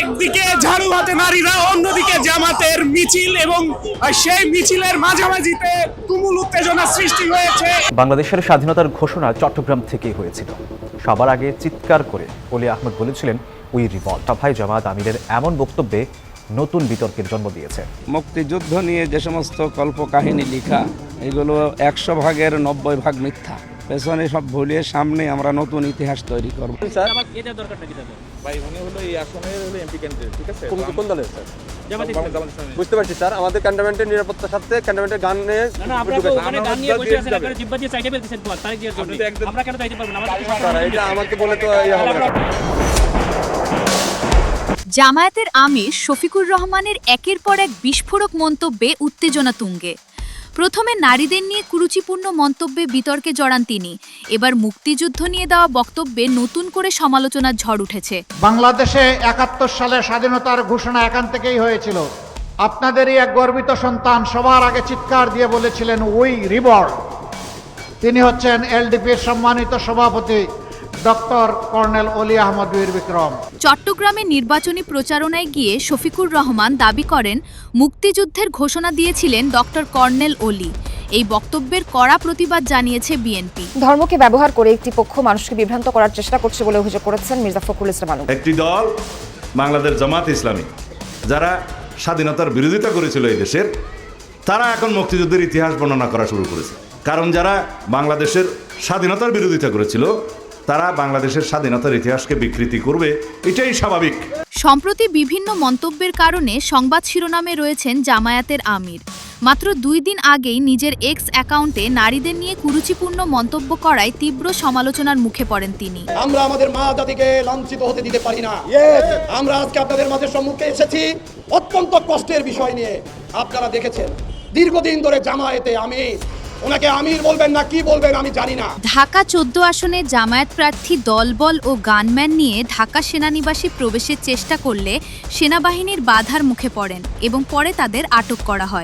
একদিকে ঝাড়ু হাতে নারীরা অন্যদিকে জামাতের মিছিল এবং সেই মিছিলের মাঝামাঝিতে তুমুল উত্তেজনা সৃষ্টি হয়েছে। বাংলাদেশের স্বাধীনতার ঘোষণা চট্টগ্রাম থেকেই হয়েছিল। সবার আগে চিৎকার করে অলি আহমদ বলেছিলেন উই রিভল্ট সভায় জামাত আমিরের এমন বক্তব্যে নতুন বিতর্কের জন্ম দিয়েছে। মুক্তিযুদ্ধ নিয়ে যে সমস্ত কল্পকাহিনী লেখা এগুলো একশো ভাগের নব্বই ভাগ মিথ্যা। পেছনে সব ভুলিয়ে সামনে আমরা নতুন ইতিহাস তৈরি করব। স্যার? ভাই উনি হলো এই আসনের হলো এমপি ক্যান্ডিডেট ঠিক আছে? কোন কোন দলের স্যার? বুঝতে পারছি স্যার। আমাদের ক্যান্টনমেন্টের নিরাপত্তার সাথে ক্যান্টনমেন্টের গান নিয়ে আমাকে বলে তো ইয়ে জামায়াতের আমির শফিকুর রহমানের একের পর এক বিস্ফোরক মন্তব্যে উত্তেজনা তুঙ্গে। প্রথমে নারীদের নিয়ে কুরুচিপূর্ণ মন্তব্যে বিতর্কে জড়ান তিনি। এবার মুক্তিযুদ্ধ নিয়ে দেওয়া বক্তব্যে নতুন করে সমালোচনার ঝড় উঠেছে। বাংলাদেশে একাত্তর সালে স্বাধীনতার ঘোষণা এখান থেকেই হয়েছিল। আপনাদেরই এক গর্বিত সন্তান সবার আগে চিৎকার দিয়ে বলেছিলেন উই রিবর তিনি হচ্ছেন এলডিপির সম্মানিত সভাপতি। ডক্টর কর্নেল অলি আহমদ বীর বিক্রম। চট্টগ্রামে নির্বাচনী প্রচারণায় গিয়ে শফিকুর রহমান দাবি করেন মুক্তিযুদ্ধের ঘোষণা দিয়েছিলেন ডক্টর কর্নেল অলি। এই বক্তব্যের কড়া প্রতিবাদ জানিয়েছে বিএনপি। ধর্মকে ব্যবহার করে একটি পক্ষ মানুষকে বিভ্রান্ত করার চেষ্টা করছে বলে অভিযোগ করেছেন মির্জা ফখরুল ইসলাম আলম। একটি দল বাংলাদেশ জামাত ইসলামী যারা স্বাধীনতার বিরোধিতা করেছিল এই দেশের তারা এখন মুক্তিযুদ্ধের ইতিহাস বর্ণনা করা শুরু করেছে। কারণ যারা বাংলাদেশের স্বাধীনতার বিরোধিতা করেছিল তারা বাংলাদেশের স্বাধীনতার ইতিহাসকে বিকৃতি করবে এটাই স্বাভাবিক। সম্প্রতি বিভিন্ন মন্তব্যের কারণে সংবাদ শিরোনামে রয়েছেন জামায়াতের আমির। মাত্র দুই দিন আগেই নিজের এক্স অ্যাকাউন্টে নারীদের নিয়ে কুরুচিপূর্ণ মন্তব্য করায় তীব্র সমালোচনার মুখে পড়েন তিনি। আমরা আমাদের মা জাতিকে লাঞ্ছিত হতে দিতে পারি না। আমরা আজকে আপনাদের মাঝে সম্মুখে এসেছি অত্যন্ত কষ্টের বিষয় নিয়ে। আপনারা দেখেছেন দীর্ঘদিন ধরে জামায়াতে আমি ওনাকে আমির বলবেন না কি বলবেন আমি জানি না। ঢাকা চোদ্দ আসনে জামায়াত প্রার্থী দলবল ও গানম্যান নিয়ে ঢাকা সেনানিবাসে প্রবেশের চেষ্টা করলে সেনাবাহিনীর বাধার মুখে পড়েন এবং পরে তাদের আটক করা হয়।